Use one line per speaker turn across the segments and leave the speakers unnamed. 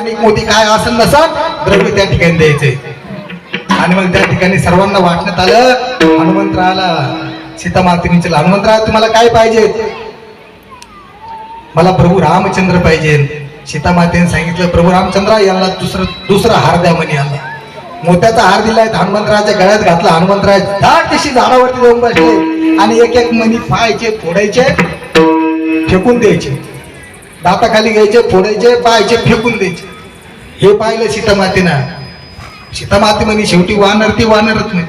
आणि मोती काय असेल नसल द्रव्य त्या ठिकाणी द्यायचे. आणि मग त्या ठिकाणी सर्वांना वाटण्यात आलं हनुमंतराला सीता मातेने विचारलं हनुमंतराव तुम्हाला काय पाहिजे? मला प्रभू रामचंद्र पाहिजे. सीता मातेने सांगितलं प्रभू रामचंद्र यांना दुसरं दुसरा हार द्या म्हणे याला मोत्याचा हार दिलाय हनुमंतराच्या गळ्यात घातला. हनुमंतराय दाट तशी झाडावरती जाऊन बसले आणि एक एक मनी पाहायचे फोडायचे फेकून द्यायचे. दाताखाली घ्यायचे फोडायचे पाहायचे फेकून द्यायचे. हे पाहिलं सीतामातेनं. सीतामाते म्हणे शेवटी वानर ती वानरच नाही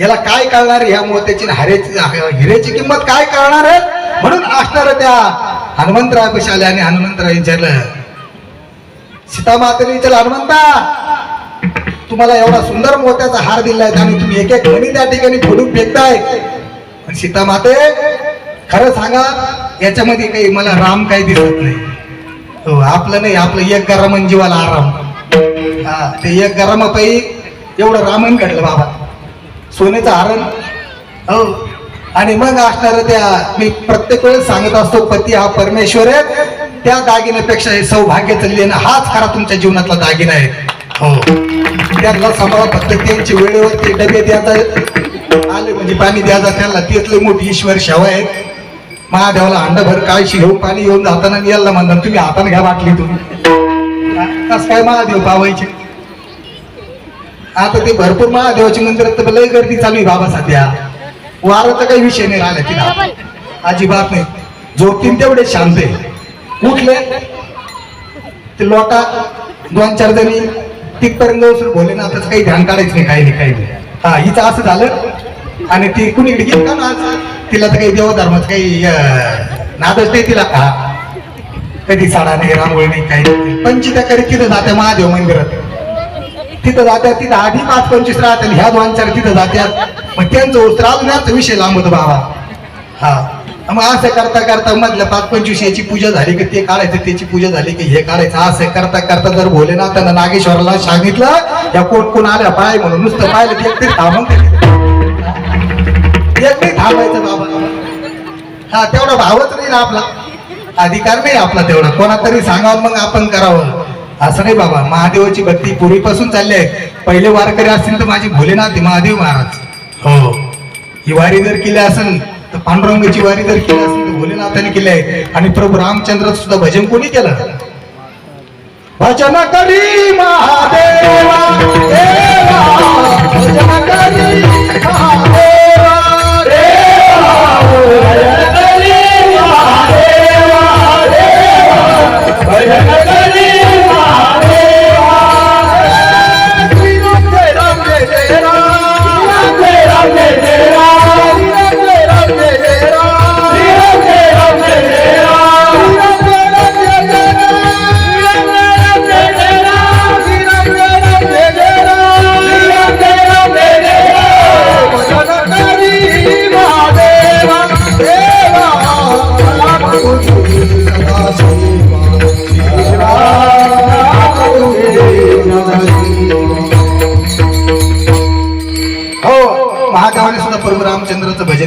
याला काय कळणार ह्या मोत्याची हरेची हऱ्याची हिऱ्याची किंमत काय कळणार म्हणून असणार त्या हनुमंतरापाशी आले आणि हनुमंतराव विचारलं सीतामातेने विचारलं हनुमंता तुम्हाला एवढा सुंदर मोत्याचा हार दिलाय आणि तुम्ही एक एक मणी त्या ठिकाणी फोडून फेकताय. पण सीतामाते खरं सांगा याच्यामध्ये काही मला राम काही दिसत नाही. हो आपलं नाही आपलं एक गरमन जीवाला आराम. हा ते एक गरमापायी एवढं रामायण घडलं बाबा. सोन्याचं हरण. हो आणि मग असणार त्या मी प्रत्येक वेळेस सांगत असतो पती हा परमेश्वर आहे. त्या दागिन्यापेक्षा हे सौभाग्य लेणं हाच खरा तुमच्या जीवनातला दागिना आहे. हो. त्यांना सांभाळा फक्त त्यांची वेळेवर ते डबे द्यायचा. आले म्हणजे पाणी द्यायचा त्यांना. तिथले मोठी ईश्वर शेवा आहे. महादेवाला अंडभर काय घेऊन पाणी येऊन जाताना यायला म्हणतात तुम्ही हाताने घ्या बाटली तुम्ही. कस काय महादेव पावायचे? आता ते भरपूर महादेवाची मंदिरात तर लय गर्दी चालू आहे बाबा सध्या. वाराचा काही विषय नाही राहिला तिला अजिबात नाही. झोपतीन तेवढे शांत आहे. उठले. ते लोटा दोन चार जणी तिथपर्यंत जाऊन आता काही ध्यान काढायचं नाही काही नाही काही नाही. हा हिचं असं झालं आणि ती कुणी गेली का ना आज? तिला तर काही देवधर्माचं काही नादच नाही तिला का? कधी साडा नाही रांगोळी नाही काही नाही. पंचिता तिथं जाते महादेव मंदिरात? तिथं जात्या तिथं आधी पाच पंचवीस राहतात ह्या दोन तिथं जात्यात मग त्यांचं उतरावण्याचा विषय लांब होतो बाबा. हा. मग असं करता करता मधल्या पाच पंचवीस याची पूजा झाली की ते काढायचं त्याची पूजा झाली की हे काढायचं असं करता करता जर भोलेनाथानं नागेश्वराला सांगितलं या कोण कोण आल्या पाय म्हणून नुसतं पाहिलं ते थांबून एक नाही थांबायचं बाबा. हा तेवढा भावच नाही ना आपला. अधिकार नाही आपला तेवढा. कोणातरी सांगावं मग आपण करावं. असं नाही बाबा. महादेवाची भक्ती पूर्वीपासून चालली आहे. पहिले वारकरी असतील तर माझी भोलेनाथ महादेव महाराज. हो. ही वारी जर केली असेल तर पांडुरंगाची वारी जर केली असेल तर भोलेनाथाने केली आहे. आणि प्रभू रामचंद्र सुद्धा भजन कोणी केलं? भजन करी महादेवा देवा. भजन करी महादेवा. Yeah.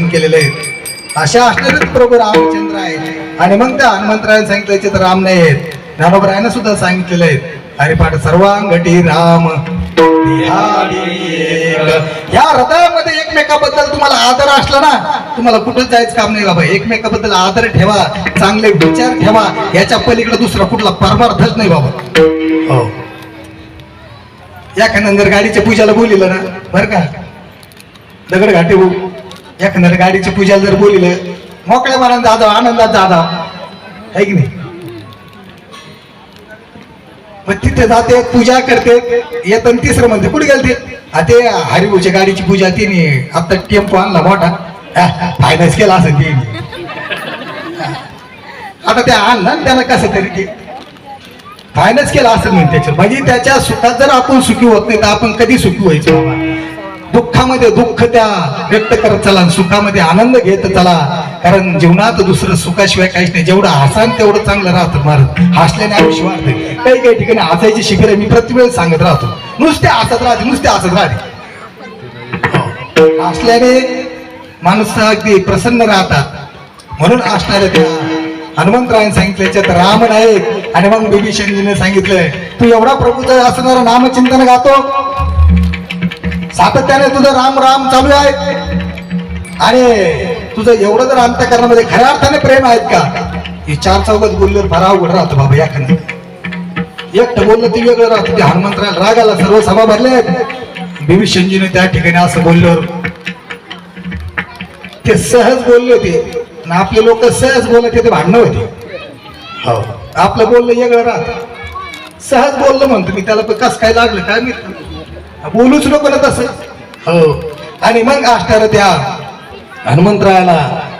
केलेले आहेत. अशा असणारेच प्रभू रामचंद्र आहेत. आणि मग त्या हनुमंतराने सांगितलं तर राम नाही आहेत. ज्ञानोबरायानं सुद्धा सांगितलेलं आहे हरिपाठ सर्वांगटी राम. या हृदयामध्ये एकमेकाबद्दल तुम्हाला आदर असला ना तुम्हाला कुठं जायचं काम नाही बाबा एकमेकाबद्दल आदर ठेवा चांगले विचार ठेवा. याच्या पलीकडे दुसरा कुठला परमार्थच नाही बाबा. हो. एखाद्या जर गाडीच्या पूजाला बोलिलं ना? बरं का? दगड घाटे हो. एखाद्या गाडीची पूजाला जर बोलिलं मोकळ्या मनात जाधव आनंदात जादा आहे की नाही? मग तिथे जाते पूजा करते येतं तिसरं म्हणते कुठे गेलते? आ ते हरिभाऊच्या गाडीची पूजा तिने आता टेम्पो आणला मोठा. फायनान्स केला असं ते आता ते आणला ना त्याला कसं तरी ते. फायनान्स केला असं म्हणते त्याच्या म्हणजे त्याच्या सुखात जर आपण सुखी होत नाही तर आपण कधी सुखी व्हायचो? बाबा दुःखामध्ये दुःख त्या व्यक्त करत चला सुखामध्ये आनंद घेत चला. कारण जीवनात दुसरं सुखाशिवाय काहीच नाही. जेवढं हसान तेवढं चांगलं राहतं महाराज हसल्याने आयुष्य वाढते. काही काही ठिकाणी हसायची शिखर मी प्रत्येक वेळेस सांगत राहतो. नुसते हसत राहते नुसते हसत राहते. हो. हसल्याने माणूस अगदी प्रसन्न राहतात. म्हणून असणाऱ्या त्या. हनुमंतरायने सांगितल्याच्यात राम नायक. आणि मग बिभीषणजीने सांगितलंय तू एवढा प्रभूचा असणारा नामचिंतन गातो. सातत्याने तुझं राम राम चालू आहे. आणि तुझं एवढं जर अंतकरणामध्ये खऱ्या अर्थाने प्रेम आहेत का? हे चार चौघात बोलल्यावर फार अवघड राहतो बाबा याकडे एकटं बोललं ते वेगळं राहतं. ते हनुमंतराला राग आला सर्व सभा भरले आहेत. बिभीषणजीने त्या ठिकाणी असं बोलल्यावर ते सहज बोलले होते. आणि आपले लोक सहज बोलत होते भांडणं होते. हो. आपलं बोललं वेगळं राहत. सहज बोललं म्हणतो मी त्याला कस काय लागलं काय मी बोलूच नको ना तसं. हो. आणि मग असणार त्या हनुमंतरायाला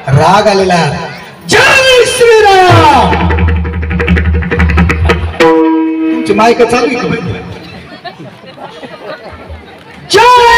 राग आलेला. जय श्रीराम! तुमची मायक चालू आहे जय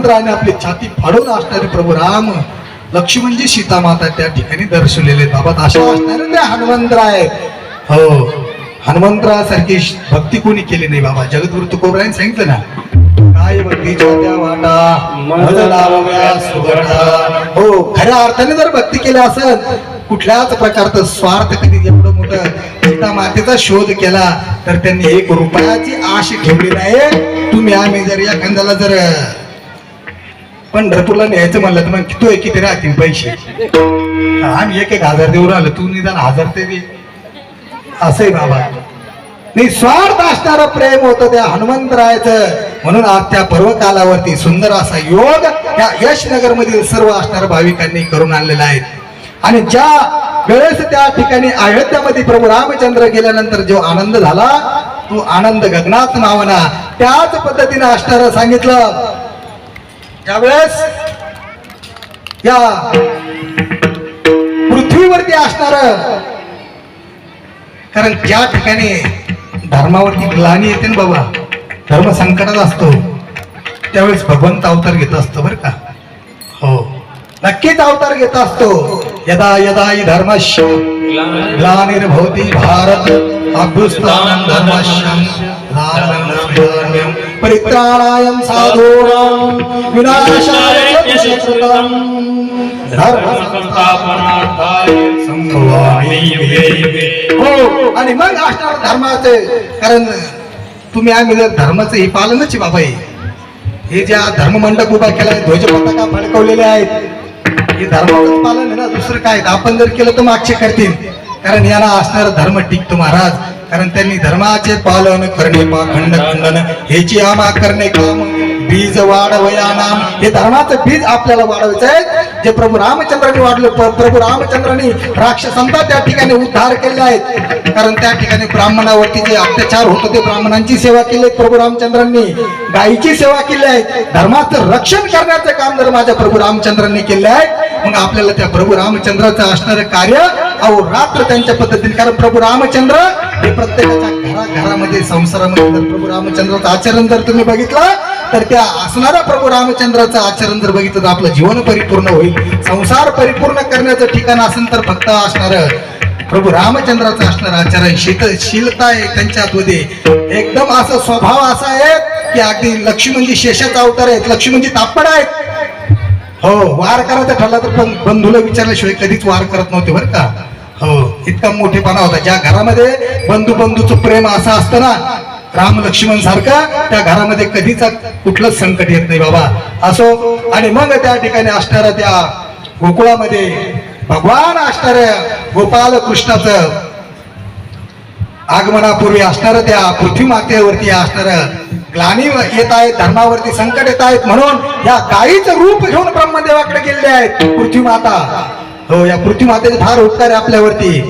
हनुमंतराने आपली छाती फाडून असणारे प्रभू राम लक्ष्मणजी सीतामाता त्या ठिकाणी दर्शवलेले आहेत. बाबा अशा असणारे ते हनुमंतराय हो हनुमंतरासारखी भक्ती कोणी केली नाही बाबा? जगद्गुरु तुकोबरायने सांगितलं ना? काय भक्तीच्या त्या वाटा? हो खऱ्या अर्थाने जर भक्ती केली असत कुठल्याच प्रकारचं स्वार्थ कधी एवढं मोठं सीता मातेचा शोध केला तर त्यांनी एक रुपयाची आश ठेवली नाही. तुम्ही आम्ही जर एखाद्याला जर पंढरपूरला न्यायचं म्हणलं तर मग किती किती राहतील पैसे. आम्ही एक एक हजार देऊ राहिलो तू निदान हजार ते दे. असंही बाबा. निस्वार्थ असणारं प्रेम होतं त्या हनुमंतरायचं. म्हणून आज त्या पर्वकालावरती सुंदर असा योग त्या यशनगर मधील सर्व असणाऱ्या भाविकांनी करून आणलेला आहे. आणि ज्या वेळेस त्या ठिकाणी अयोध्यामध्ये प्रभू रामचंद्र गेल्यानंतर जो आनंद झाला तो आनंद गगनात नावना त्याच पद्धतीने असणार सांगितलं त्यावेळेस या पृथ्वीवरती असणार कारण ज्या ठिकाणी धर्मावरती ग्लानी येते ना बाबा धर्म संकटात असतो त्यावेळेस भगवंत अवतार घेत असतो बरं का? हो. नक्कीच अवतार घेत असतो. यदा यदा हि ग्लानिर्भवती भारत अभ्युस्थानं धर्मश्यम परित्राणाय साधूनां विनाशाय हो आणि मग असणार धर्माचे कारण तुम्ही आम्ही जर धर्माचं हे पालनच बाबा हे. ज्या धर्ममंडप उभा केलाय ध्वज पताका फडकवलेले आहेत. हे धर्माचंच पालन आहे ना दुसरं काय? आपण जर केलं तर मागचे करतील. कारण याला असणार धर्म टिकतो महाराज. कारण त्यांनी धर्माचे पालन करणे पाखंड खंडन. ह्याची आमा करणे काम. बीज वाढवया नाम. हे धर्माचं बीज आपल्याला वाढवायचं आहे. जे प्रभू रामचंद्रांनी वाढलं प्रभू रामचंद्रांनी राक्षसांचा त्या ठिकाणी उद्धार केले आहेत कारण त्या ठिकाणी ब्राह्मणावरती जे अत्याचार होत होते ब्राह्मणांची सेवा केली आहे प्रभू रामचंद्रांनी. गायीची सेवा केली आहे. धर्माचं रक्षण करण्याचं काम जर माझ्या प्रभू रामचंद्रांनी केले आहे मग आपल्याला त्या प्रभू रामचंद्राचं असणारं कार्य अहो रात्र त्यांच्या पद्धतीने. कारण प्रभू रामचंद्र हे प्रत्येकाच्या घराघरामध्ये संसारामध्ये जर प्रभू रामचंद्राचं आचरण जर तुम्ही बघितलं तर त्या असणाऱ्या प्रभू रामचंद्राचं आचरण जर बघितलं तर आपलं जीवन परिपूर्ण होईल. संसार परिपूर्ण करण्याचं ठिकाण असेल तर फक्त असणार प्रभू रामचंद्राचं असणार आचरण. शीतशीलता आहे त्यांच्यामध्ये एकदम असा स्वभाव असा आहे की अगदी लक्ष्मी म्हणजे शेषाचा अवतार आहेत लक्ष्मी म्हणजे तापड आहेत. हो वार करायचा ठरला तर पण बंधूला विचारल्याशिवाय कधीच वार करत नव्हते बरं का. हो. इतका मोठेपणा होता. ज्या घरामध्ये बंधू बंधूचं प्रेम असं असतं ना राम लक्ष्मण सारखं त्या घरामध्ये कधीच कुठलंच संकट येत नाही बाबा. असो आणि मग त्या ठिकाणी असणाऱ्या त्या गोकुळामध्ये भगवान असणाऱ्या गोपाल कृष्णाचं आगमनापूर्वी असणारं त्या पृथ्वी मातेवरती असणारं ग्लानी येत आहेत धर्मावरती संकट येत आहेत म्हणून या गायीचं रूप घेऊन ब्रह्मदेवाकडे गेलेले आहेत पृथ्वी माता हो या पृथ्वी मातेचे फार उपकार आहे आपल्यावरती.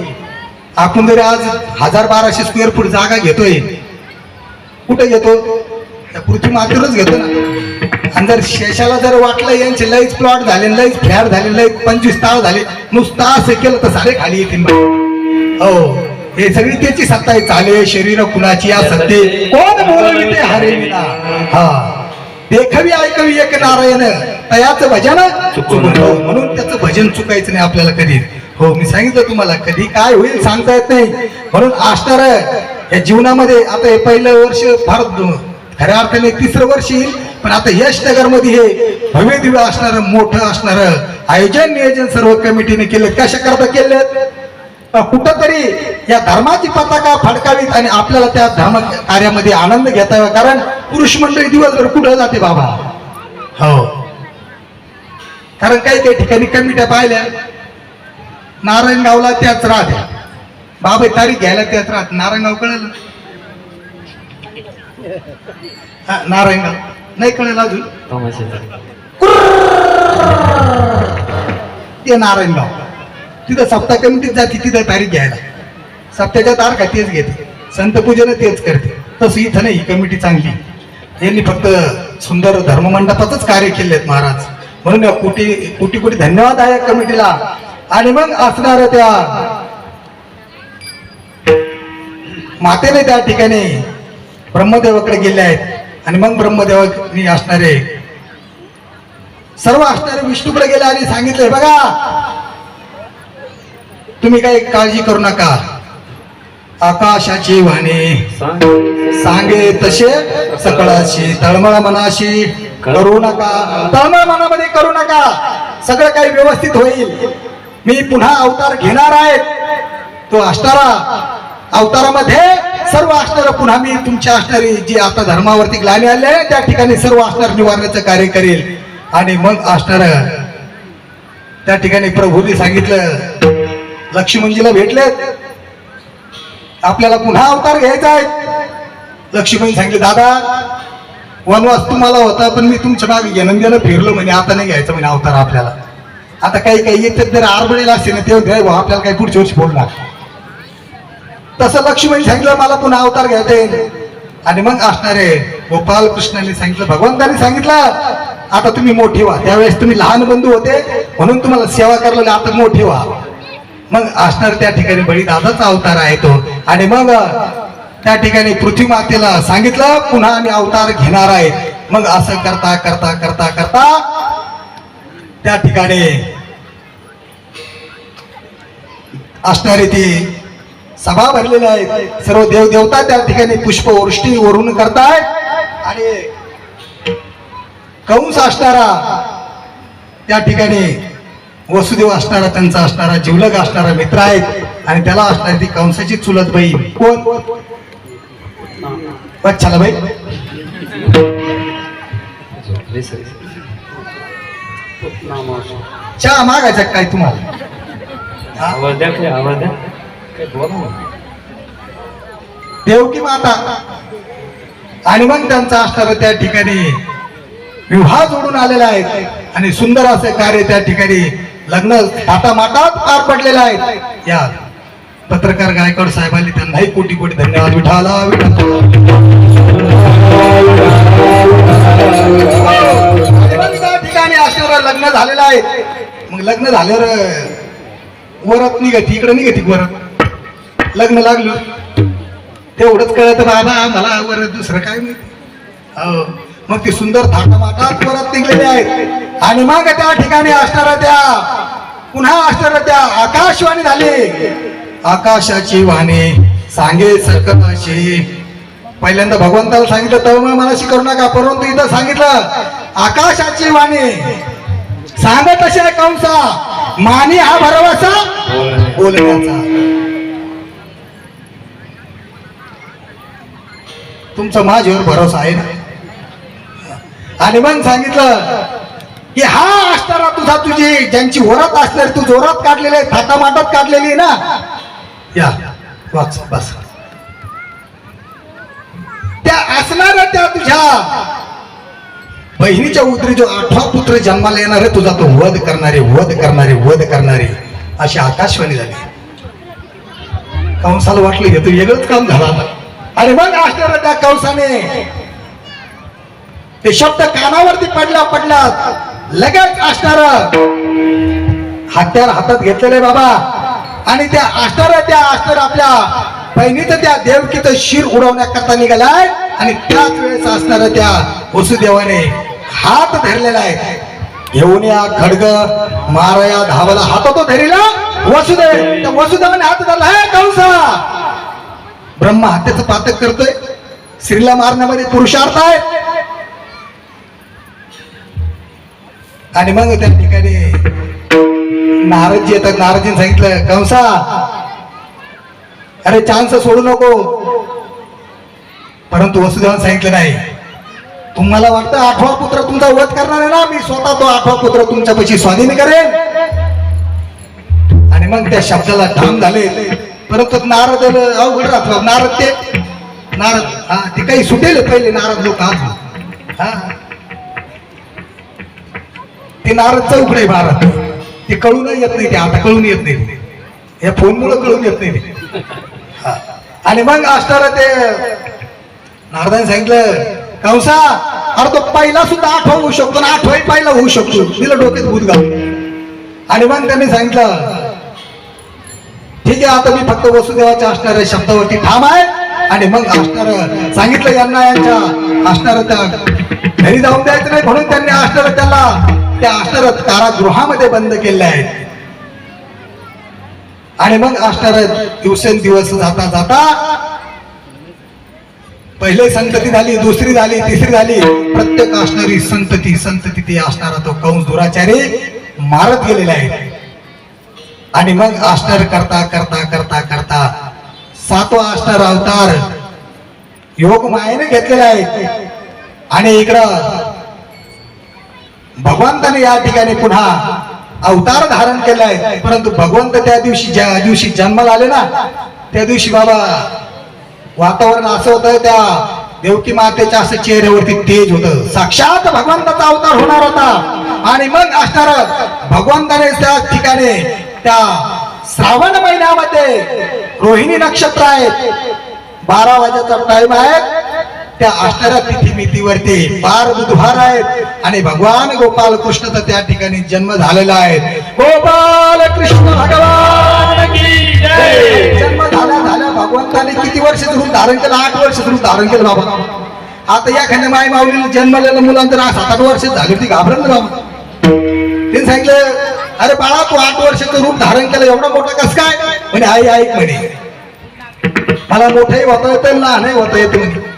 आपण जरी आज हजार बाराशे स्क्वेअर फूट जागा घेतोय कुठे घेतो? त्या पृथ्वी मातेवरच घेतो ना. आणि जर शेषाला जर वाटलं यांचे लईच प्लॉट झाले लईच फ्लॅट झाले लई पंचवीस ताळ झाले नुसता असं केलं तर सारे खाली येतील हो हे सगळी त्याची सत्ता आहे. चाले शरीर कुणाची या सत्ते? कोण बोलविते हरे हा. देखवी ऐकवी एक नारायण. तयाचं भजन चुकून हो, म्हणून त्याचं भजन चुकायचं नाही आपल्याला कधी. हो मी सांगितलं तुम्हाला कधी काय होईल सांगता येत नाही. म्हणून असणार या जीवनामध्ये आता हे पहिलं वर्ष फार खऱ्या अर्थाने तिसरं वर्ष येईल पण आता यश नगरमध्ये हे भव्य दिव्य असणार मोठं असणार आयोजन नियोजन सर्व कमिटीने केले कशा करता केलेत? कुठंतरी या धर्माची पताका फडकावीत आणि आपल्याला त्या धर्म कार्यामध्ये आनंद घेता यावा. कारण पुरुष मंडळी दिवसभर कुठं जाते बाबा? हो. कारण काही काही ठिकाणी कमिट्या पाहिल्या. नारायणगावला त्याच राहत्या. बाबा तारीख घ्यायला त्याच राहत. नारायणगाव कळलं हा नारायणगाव नाही कळेल अजून? ते नारायणगाव तिथं सप्ताह कमिटीत जाते तिथं तारीख घ्यायला. सप्त्याच्या तारखा तेच घेते. संत पूजन तेच करते. तसं इथं नाही ही कमिटी चांगली. यांनी फक्त सुंदर धर्ममंडपातच कार्य केले आहेत महाराज. म्हणून कुठे कोटी कोटी कोटी धन्यवाद आहे कमिटीला आणि मग असणार त्या मातेने त्या ठिकाणी ब्रह्मदेवाकडे गेले आहेत. आणि मग ब्रह्मदेवानी असणारे सर्व असणारे विष्णूकडे गेले आणि सांगितले बघा तुम्ही काही काळजी करू नका. आकाशाची वाणी सांगे तसे सकळाशी तळमळ मनाशी करू नका. तळमळ मनामध्ये करू नका. सगळं काही व्यवस्थित होईल. मी पुन्हा अवतार घेणार आहे. तो असणारा अवतारामध्ये सर्व असणार पुन्हा मी तुमच्या असणारी जी आता धर्मावरती ग्लानी आले त्या ठिकाणी सर्व असणार निवारण्याचं कार्य करेल. आणि मग असणार त्या ठिकाणी प्रभूने सांगितलं लक्ष्मणजीला भेटलेत. आपल्याला पुन्हा अवतार घ्यायचा आहे. लक्ष्मण सांगितले दादा वनवास तुम्हाला होता पण मी तुमच्या मागे घेणं गेलं फिरलो म्हणे आता नाही घ्यायचं म्हणे अवतार आपल्याला. आता काही काही येतात जर आरबडेला असते ना तेव्हा घ्याय आपल्याला काही पुढच्या वर्षी बोलणार. तसं लक्ष्मीने सांगितलं मला पुन्हा अवतार घ्यायचा येईल आणि मग असणारे गोपाल कृष्णाने सांगितलं भगवंताने सांगितलं आता तुम्ही मोठे व्हा. त्यावेळेस तुम्ही लहान बंधू होते म्हणून तुम्हाला सेवा करायला आता मोठे व्हा. मग असणार त्या ठिकाणी बळीदादाचा अवतार आहे तो. आणि मग त्या ठिकाणी पृथ्वी मातेला सांगितलं पुन्हा आम्ही अवतार घेणार आहे. मग असं करता करता करता करता त्या ठिकाणी असणारी ती सभा भरलेल्या आहेत सर्व देव देवता त्या ठिकाणी पुष्पवृष्टी वरून करतायत. आणि कंस असणारा त्या ठिकाणी वसुदेव असणारा त्यांचा असणारा जिवलग असणारा मित्र आहेत. आणि त्याला असणारी ती कंसाची चुलत बाई कोण? बच्चाला बाई चहा मागायचा काय तुम्हाला?
आवाज द्या काय आवाज द्या. काय बोला ना.
देवकी माता. आणि मग त्यांचा असणारा त्या ठिकाणी. विवाह जोडून आलेला आहे. आणि सुंदर असे कार्य त्या ठिकाणी लग्न माटात पार पडलेलं आहे. या पत्रकार गायकवाड साहेबांनी त्यांनाही कोटी कोटी धन्यवाद. विठाला विठाला आणि मग त्या ठिकाणी असणारं लग्न झालेलं आहे. मग लग्न झाल्यावर वरत निघती इकडे निघती वरत. लग्न लागलं. तेवढंच कळत बाबा मला वर दुसरं काय नाही हो. मग ती सुंदर थाटामाटात परत निघलेले आहेत आणि मग त्या ठिकाणी असणाऱ्या त्या पुन्हा असणाऱ्या त्या आकाशवाणी झाली. आकाशाची वाणी सांगे सकताशी पहिल्यांदा भगवंताला सांगितलं तर मग मला करू नका परंतु इथं सांगितलं आकाशाची वाणी. सांगत अशी आहे कंसा मानी हा भरवासा बोलण्याचा. तुमचा माझ्यावर भरोसा आहे ना? आणि मग सांगितलं की हा असणारा तुझा तुझी ज्यांची ओरत असणार तू जोरात काढलेली आहे थाटामाटात काढलेली आहे ना? या वाच बस. त्या असणाऱ्या त्या तुझ्या बहिणीच्या उदरी जो आठवा पुत्र जन्माला येणार आहे तुझा तो वध करणारे वध करणारे वध करणारे अशी आकाशवाणी झाली. कंसाला वाटलं हे तू वेगळंच काम झाला अरे मग असणाऱ्या त्या कंसाने. ते शब्द कानावरती पडला पडला लगेच असणार. हत्यार हातात घेतलेले बाबा. आणि त्या असणाऱ्या त्या असणार आपल्या बहिणीचं त्या देवकीचं शिर उडवण्याकरता निघालाय. आणि त्याच वेळेस असणाऱ्या त्या वसुदेवाने हात धरलेला आहे. घेऊन या खडग मारया धावाला हात होतो धरीला. वसुदेव त्या वसुदेवाने हात धरला. हे कंसा! ब्रह्म हत्याचं पातक करतोय. स्त्रीला मारण्यामध्ये पुरुषार्थ आहे. आणि मग त्या ठिकाणी नारदजी येतात. नारदजीने सांगितलं कंसा अरे चान्स सोडू नको. परंतु वसुदेवाने सांगितलं नाही. तुम्हाला वाटतं आठवा पुत्र तुमचा वध करणार आहे ना? मी स्वतः तो आठवा पुत्र तुमच्यापाशी स्वाधीन करेन. आणि मग त्या शब्दाला ठाम झाले. परंतु नारद अवघड राहतो नारद ते नारद हा ते काही सुटेल पहिले. नारद लोक आज. हा. ते नारद चौकडे भारत. ते कळून येत नाही ते आता कळून येत नाही. या फोनमुळे कळून येत नाही आणि मग असणार ते नारदाने सांगितलं कंसा अरे तो पहिला सुद्धा आठवा होऊ शकतो ना आठवाही पहिला होऊ शकतो. तिला डोक्यात भूत घालून. आणि मग त्यांनी सांगितलं ठीक आहे आता मी फक्त वसुदेवाच्या असणाऱ्या शब्दावरती ठाम आहे. आणि मग असणार सांगितलं यांना यांच्या असणार त्या घरी जाऊन द्यायचं नाही म्हणून त्यांनी असणार त्याला त्या असणार कारागृहामध्ये बंद केले आहेत. आणि मग असणार दिवसेंदिवस जाता जाता पहिले संतती झाली दुसरी झाली तिसरी झाली. प्रत्येक असणारी संतती संतती ते असणारा तो कंस दुराचारी मारत गेलेला आहे. आणि मग असणार करता करता करता करता सातवा असणार अवतार योग मायेने घेतलेला आहे. आणि इकडं भगवंताने या ठिकाणी पुन्हा अवतार धारण केलाय. परंतु भगवंत त्या दिवशी ज्या दिवशी जन्माला आले ना त्या दिवशी बाबा वातावरण असं होतं त्या देवकी मातेच्या असं चेहऱ्यावरती तेज होतं. साक्षात भगवंताचा अवतार होणार होता. आणि मग असणार भगवंताने त्या ठिकाणी त्या श्रावण महिन्यामध्ये रोहिणी नक्षत्र आहेत. बारा वाजेचा टाइम आहे. त्या असणाऱ्या तिथी मितीवरती बार बुधवार आहेत. आणि भगवान गोपाल कृष्ण तर त्या ठिकाणी जन्म झालेला आहे. गोपाल कृष्ण भगवान जन्म झाला झाला भगवंताने किती वर्ष धरून धारण केलं? आठ वर्ष धरून धारण केलं बाबा. आता या खाली माय माऊलीला जन्मलेल्या मुलांतर ना सात आठ वर्ष झाली ती घाबरत ना बाबा. तिने सांगितलं अरे बाळा तू आठ वर्षाचं रूप धारण केलं एवढा मोठा कस काय? म्हणे आई ऐक म्हणे. मला मोठंही होता येतं लहानही होता येतं म्हणे.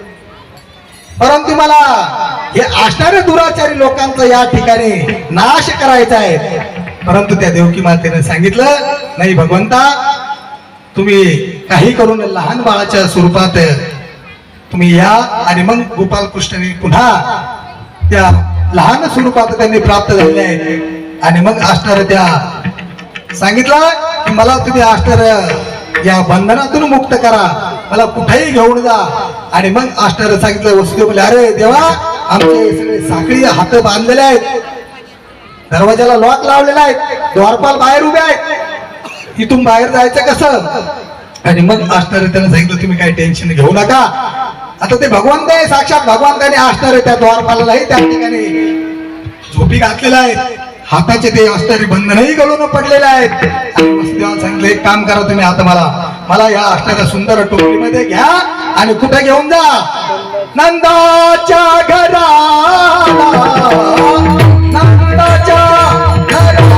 परंतु मला हे असणारे दुराचारी लोकांचा या ठिकाणी नाश करायचा आहे. परंतु त्या देवकी मातेने सांगितलं नाही भगवंता तुम्ही काही करून लहान बाळाच्या स्वरूपात तुम्ही या आणि मग गोपाल कृष्णाने पुन्हा त्या लहान स्वरूपात त्यांनी प्राप्त झाले आणि मग असणार त्या सांगितलं की मला तुम्ही असणार या बंधनातून मुक्त करा. मला कुठेही घेऊन जा. आणि मग आष्टाला सांगितलं वसुदेव म्हणले अरे देवा आमचे सगळे साखळी हात बांधलेले आहेत. दरवाजाला लॉक लावलेला आहे. द्वारपाल बाहेर उभे आहेत. इथून बाहेर जायचं कसं? आणि मग आष्टारे त्याला सांगितलं तुम्ही काही टेन्शन घेऊ नका. आता ते भगवंत आहे साक्षात भगवंताने आष्टारे त्या द्वारपालालाही त्या ठिकाणी झोपी घातलेला आहे. हाताचे ते आष्टारे बंधनही गळून पडलेले आहेत. आणि सांगितलं एक काम करा तुम्ही आता मला मला या अष्टाच्या सुंदर टोपलीमध्ये घ्या आणि कुठे घेऊन जा? नंदाच्या घरा नंदाच्या घरा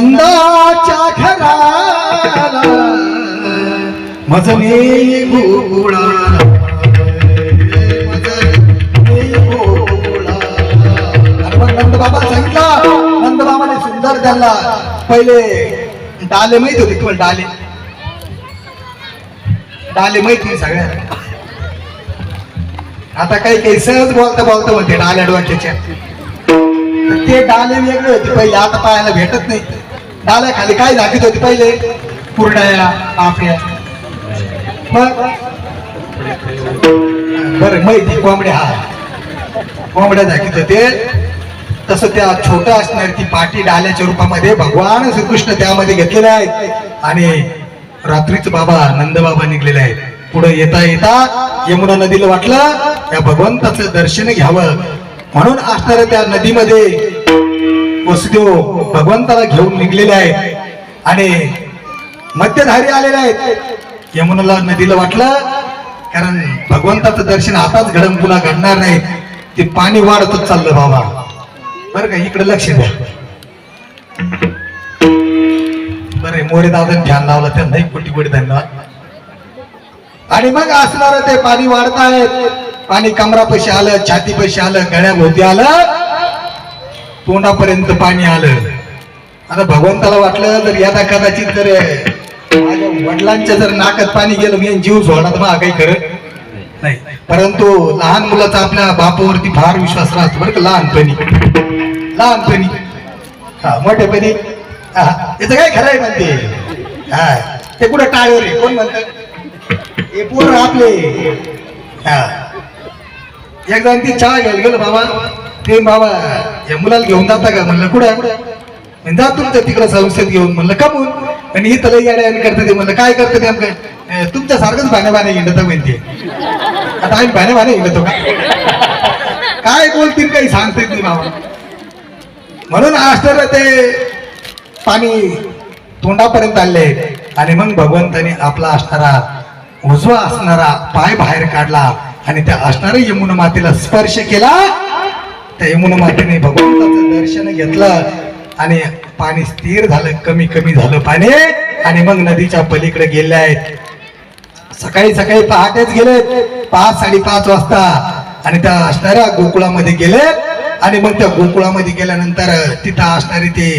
नंदाच्या घराला मजने गोकुळा नंदबाबा सांगितला. नंदबाबाने सुंदर त्यांना पहिले डाले माहीत होते तुम्हाला डाले. डाले माहीत नाही सगळ्या आता काही काही सहज बोलता बोलता म्हणते डाल्या डोक्याच्या ते डाले वेगळे होते पहिले आता पाहायला भेटत नाही. खाली काय दाखवत होती पहिले? कुरड्या पापड्या बर बरं माहिती कोंबड्या हा. कोंबड्या दाखवत होते. तसं त्या छोट्या असणारी ती पाठी डाल्याच्या रूपामध्ये भगवान श्रीकृष्ण त्यामध्ये घेतलेले आहेत. आणि रात्रीच बाबा नंद बाबा निघलेले आहेत. पुढे येता येता यमुना नदीला वाटलं त्या भगवंताचं दर्शन घ्यावं. म्हणून असणाऱ्या त्या नदीमध्ये वसुदेव भगवंताला घेऊन निघलेले आहेत. आणि मध्यधारी आलेले आहेत. यमुनाला नदीला वाटलं कारण भगवंताचं दर्शन आताच घडम पुन्हा घडणार नाही. ते पाणी वाढतच चाललं बाबा. बरं का इकडे लक्ष द्या. बरे मोरे दादा ध्यान लावलं त्यांना कोटी कोटी धन्यवाद. आणि मग असणार ते पाणी वाढतायत पाणी कमरापाशी आलं छातीपाशी आलं गळ्याभोवती आलं. तोंडापर्यंत पाणी आलं. आता भगवंताला वाटलं तर यादा कदाचित जर माझ्या वडिलांच्या जर नाकात पाणी गेलं मी जीव सोडणार तर मग काही खरं नाही. परंतु लहान मुलाचा आपल्या बापावरती फार विश्वास राहतो बरं का लहानपणी. लहानपणी. हा मोठेपणी. हा याचं काय खरं आहे म्हणते? हा ते कुठं टाळेवर आहे? कोण म्हणत? हे पूर्ण आपले. हा. एकदा ती चहा घ्यायला गेलो बाबा. ते बाबा. या मुलाला घेऊन जाता का? म्हणलं कुठं? जा तुमच्या तिकडं संस्थेत घेऊन. म्हणलं कमून आणि इथं लई गाड्या करते ते. म्हणलं काय करते ते आमकडे तुमच्या सारखंच भाने भाने हिंडत म्हणते. आता आम्ही भाने भाने हिंडतो का? काय बोलतील काही सांगता येत नाही बाबा म्हणून असणार ते पाणी तोंडापर्यंत आले आणि मग भगवंताने आपला असणारा उजवा असणारा पाय बाहेर काढला आणि त्या असणाऱ्या यमुना मातेला स्पर्श केला. त्या यमुना मातेने भगवंताचं दर्शन घेतलं आणि पाणी स्थिर झालं कमी कमी झालं पाणी. आणि मग नदीच्या पलीकडे गेले आहेत. सकाळी सकाळी पहाटेच गेले पाच साडेपाच वाजता. आणि त्या असणाऱ्या गोकुळामध्ये गेले. आणि मग त्या गोकुळामध्ये गेल्यानंतर तिथं असणारी ते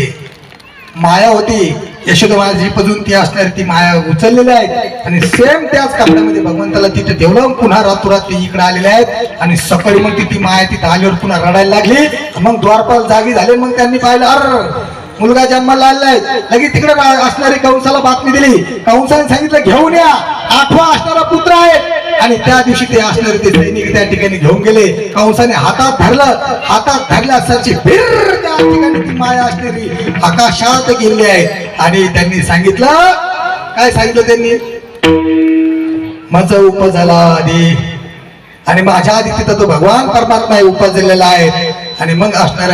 माया होती. यशोदमाजी पजून ती असणारी ती माया उचललेली आहे आणि सेम त्याच कपड्यामध्ये भगवंताला तिथे ठेवलं पुन्हा रातोरात ते इकडे आलेले आहेत. आणि सकाळी मग ती माया तिथे आल्यावर पुन्हा रडायला लागली. मग द्वारपाल जागी झाले मग त्यांनी पाहिलं अर मुलगा जन्माला आलाय लगेच तिकडे असणारी कंसाला बातमी दिली. कंसाने सांगितलं घेऊन या. आठवा असणारा पुत्र आहे. आणि त्या दिवशी ते असणारे ते सैनिक त्या ठिकाणी घेऊन गेले. कंसाने हातात धरलं. हातात धरल्या सरची फिर त्या ठिकाणी ती माया असलेली आकाशात गेली आहे. आणि त्यांनी सांगितलं. काय सांगितलं त्यांनी? माझा उपजला आधी. आणि माझ्या आधी तिथं तो भगवान परमात्मा उपजलेला आहे. आणि मग असणार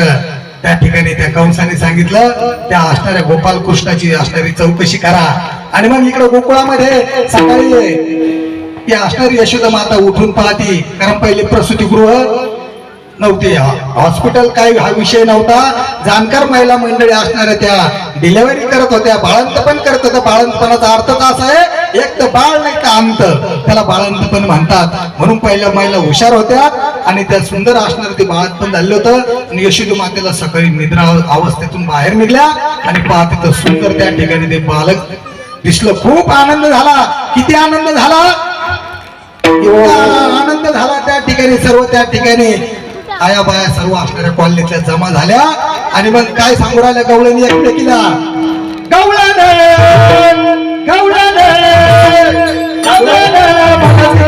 त्या ठिकाणी त्या कंसाने सांगितलं त्या असणाऱ्या गोपाल कृष्णाची असणारी चौकशी करा. आणि मग इकडे गोकुळामध्ये सकाळी ती असणारी यशोदा माता उठून पाहती. कारण पहिले प्रसूतीगृह नव्हते. हॉस्पिटल काही हा विषय नव्हता. जाणकार महिला मंडळी असणाऱ्या त्या डिलेव्हरी करत होत्या. बाळंत पण करत होत्या. बाळंतपणाचा अर्थच असा आहे एक तर बाळ नाही का अंत? त्याला बाळंत पण म्हणतात. म्हणून पहिल्या महिला हुशार होत्या आणि त्या सुंदर असणार ते बाळंतपण झालं होतं. आणि यशोदी मातेला सकाळी निद्रा अवस्थेतून बाहेर निघल्या आणि पाहते तर सुंदर त्या ठिकाणी ते बालक दिसलं. खूप आनंद झाला. किती आनंद झाला? आनंद झाला त्या ठिकाणी सर्व त्या ठिकाणी. आया बाया सर्व असणाऱ्या कॉलनीतल्या जमा झाल्या. आणि मग काय सांगू राहिल्या गवळणी एकमेकीला गवळण गवळण गवळण